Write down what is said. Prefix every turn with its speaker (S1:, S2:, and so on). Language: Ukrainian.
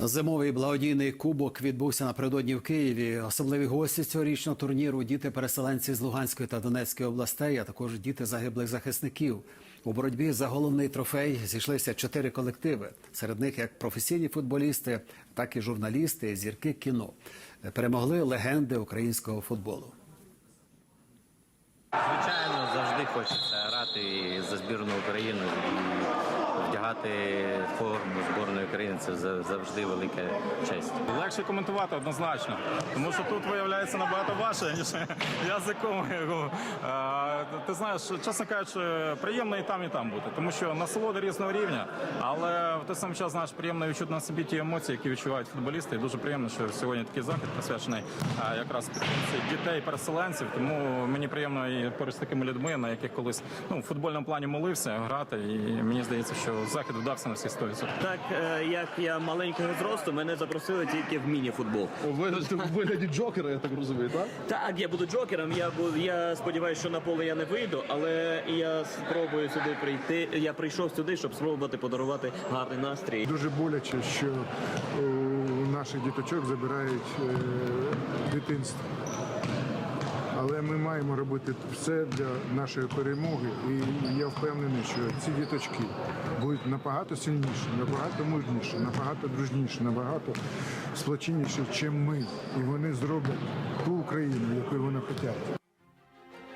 S1: Зимовий благодійний кубок відбувся напередодні в Києві. Особливі гості цьогорічного турніру діти переселенці з Луганської та Донецької областей, а також діти загиблих захисників. У боротьбі за головний трофей зійшлися чотири колективи. Серед них як професійні футболісти, так і журналісти, зірки кіно. Перемогли легенди українського футболу.
S2: Звичайно, завжди хочеться грати за збірну України вдягати форму збірної України. Це за- завжди велика честь.
S3: Легше коментувати однозначно, тому що тут виявляється набагато важче, ніж язиком. Ти знаєш, чесно кажучи, приємно і там, і там бути, тому що насолода різного рівня, але в той самий час знаєш, приємно відчути на собі ті емоції, які відчувають футболісти. І дуже приємно, що сьогодні такий захід присвячений якраз підтримці дітей, переселенців. Тому мені приємно і поруч з такими людьми, на яких колись ну в футбольному плані молився грати. І мені здається, що захід вдався на всі 100%.
S4: Так е, як я маленького зросту, мене запросили тільки в міні-футбол.
S5: У вигляді, у вигляді Джокера, я так розумію, так?
S4: Так, я буду джокером. Я бу- я сподіваюся, що на поле я не вийду, але я спробую сюди прийти. Я прийшов сюди, щоб спробувати подарувати гарний настрій.
S6: Дуже боляче, що у наших діточок забирають е, дитинство. Але ми маємо робити все для нашої перемоги, і я впевнений, що ці діточки будуть набагато сильніші, набагато мужніші, набагато дружніші, набагато сплоченіші, ніж ми. І вони зроблять ту Україну, яку вони хочуть.